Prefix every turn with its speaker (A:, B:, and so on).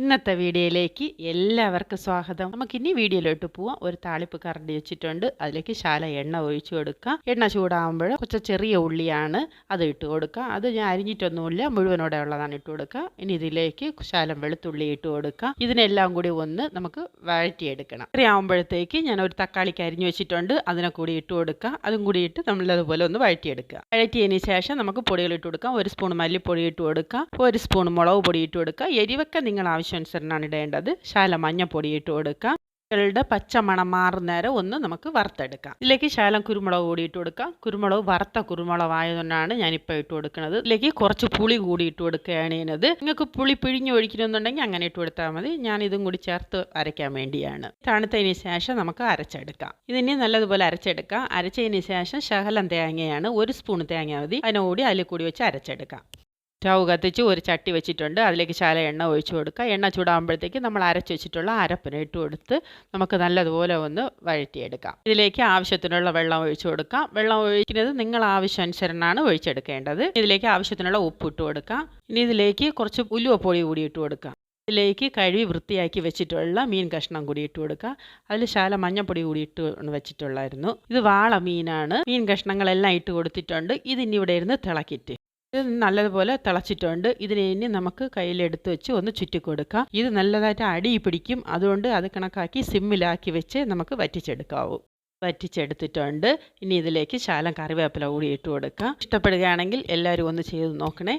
A: ഇന്നത്തെ വീഡിയോയിലേക്ക് എല്ലാവർക്കും സ്വാഗതം. നമുക്ക് ഇനി വീഡിയോയിലോട്ട് പോവാം. ഒരു താളിപ്പ് കറണ്ടി വെച്ചിട്ടുണ്ട്. അതിലേക്ക് ശാല എണ്ണ ഒഴിച്ചു കൊടുക്കുക എണ്ണ ചൂടാകുമ്പോൾ കുറച്ച് ചെറിയ ഉള്ളിയാണ് അത് ഇട്ട് കൊടുക്കുക അത് ഞാൻ അരിഞ്ഞിട്ടൊന്നുമില്ല. മുഴുവനോടെ ഉള്ളതാണ് ഇട്ട് കൊടുക്കുക ഇനി ഇതിലേക്ക് ശാലം വെളുത്തുള്ളി ഇട്ട് കൊടുക്കുക ഇതിനെല്ലാം കൂടി ഒന്ന് നമുക്ക് വഴറ്റിയെടുക്കണം. ഇത്രയും ആകുമ്പോഴത്തേക്ക് ഞാൻ ഒരു തക്കാളിക്ക് അരിഞ്ഞു വെച്ചിട്ടുണ്ട്. അതിനെ കൂടി ഇട്ട് കൊടുക്കുക അതും കൂടി ഇട്ട് നമ്മളതുപോലെ ഒന്ന് വഴറ്റിയെടുക്കുക വഴറ്റിയതിന് ശേഷം നമുക്ക് പൊടികൾ ഇട്ട് കൊടുക്കാം. ഒരു സ്പൂൺ മല്ലിപ്പൊടി ഇട്ട് കൊടുക്കുക ഒരു സ്പൂൺ മുളക് പൊടി ഇട്ട് കൊടുക്കുക എരിവൊക്കെ നിങ്ങൾ ആവശ്യാനുസരണമാണ് ഇടേണ്ടത്. ശാല മഞ്ഞപ്പൊടി ഇട്ട് കൊടുക്കാം ളുടെ പച്ചമണം മാറുന്നേരം നേരം ഒന്ന് നമുക്ക് വറുത്തെടുക്കാം. ഇതിലേക്ക് ശാലം കുരുമുളക് കൂടി ഇട്ട് കൊടുക്കാം. കുരുമുളക് വറുത്ത കുരുമുളക് ആയതുകൊണ്ടാണ് ഞാനിപ്പോൾ ഇട്ട് കൊടുക്കുന്നത്. ഇതിലേക്ക് കുറച്ച് പുളി കൂടി ഇട്ട് കൊടുക്കുകയാണ് ചെയ്യുന്നത്. നിങ്ങൾക്ക് പുളി പിഴിഞ്ഞ് ഒഴിക്കണമെന്നുണ്ടെങ്കിൽ അങ്ങനെ ഇട്ട് കൊടുത്താൽ മതി. ഞാൻ കൂടി ചേർത്ത് അരയ്ക്കാൻ വേണ്ടിയാണ്. തണുത്തതിന് ശേഷം നമുക്ക് അരച്ചെടുക്കാം. ഇതിനി നല്ലതുപോലെ അരച്ചെടുക്കാം. അരച്ചതിന് ശേഷം ശകലം തേങ്ങയാണ്. ഒരു സ്പൂൺ തേങ്ങ മതി. അതിനോടി അതിൽ കൂടി വെച്ച് അരച്ചെടുക്കാം. സ്റ്റൗ കത്തിച്ച് ഒരു ചട്ടി വെച്ചിട്ടുണ്ട്. അതിലേക്ക് ശാല എണ്ണ ഒഴിച്ചു കൊടുക്കുക. എണ്ണ ചൂടാകുമ്പോഴത്തേക്ക് നമ്മൾ അരച്ച് വെച്ചിട്ടുള്ള അരപ്പിന് ഇട്ട് കൊടുത്ത് നമുക്ക് നല്ലതുപോലെ ഒന്ന് വഴറ്റിയെടുക്കാം. ഇതിലേക്ക് ആവശ്യത്തിനുള്ള വെള്ളം ഒഴിച്ചു കൊടുക്കാം. വെള്ളം ഒഴിക്കുന്നത് നിങ്ങൾ ആവശ്യാനുസരണമാണ് ഒഴിച്ചെടുക്കേണ്ടത്. ഇതിലേക്ക് ആവശ്യത്തിനുള്ള ഉപ്പ് ഇട്ട് കൊടുക്കാം. ഇനി ഇതിലേക്ക് കുറച്ച് ഉലുവപ്പൊടി കൂടി ഇട്ട് കൊടുക്കാം. ഇതിലേക്ക് കഴുകി വൃത്തിയാക്കി വെച്ചിട്ടുള്ള മീൻ കഷ്ണം കൂടി ഇട്ട് കൊടുക്കുക അതിൽ ശാല മഞ്ഞപ്പൊടി കൂടി ഇട്ട് വെച്ചിട്ടുള്ളായിരുന്നു. ഇത് വാള മീനാണ്. മീൻ കഷ്ണങ്ങളെല്ലാം ഇട്ട് കൊടുത്തിട്ടുണ്ട്. ഇതിനി ഇവിടെ ഇരുന്ന് ഇത് നല്ലതുപോലെ തിളച്ചിട്ടുണ്ട്. ഇതിനെ ഇനി നമുക്ക് കയ്യിലെടുത്ത് വെച്ച് ഒന്ന് ചുറ്റി കൊടുക്കാം. ഇത് നല്ലതായിട്ട് അടി പിടിക്കും. അതുകൊണ്ട് അത് കണക്കാക്കി സിമ്മിലാക്കി വെച്ച് നമുക്ക് വറ്റിച്ചെടുക്കാവൂ. വറ്റിച്ചെടുത്തിട്ടുണ്ട്. ഇനി ഇതിലേക്ക് ശാലം കറിവേപ്പില കൂടി ഇട്ട് കൊടുക്കാം. ഇഷ്ടപ്പെടുകയാണെങ്കിൽ എല്ലാവരും ഒന്ന് ചെയ്ത് നോക്കണേ.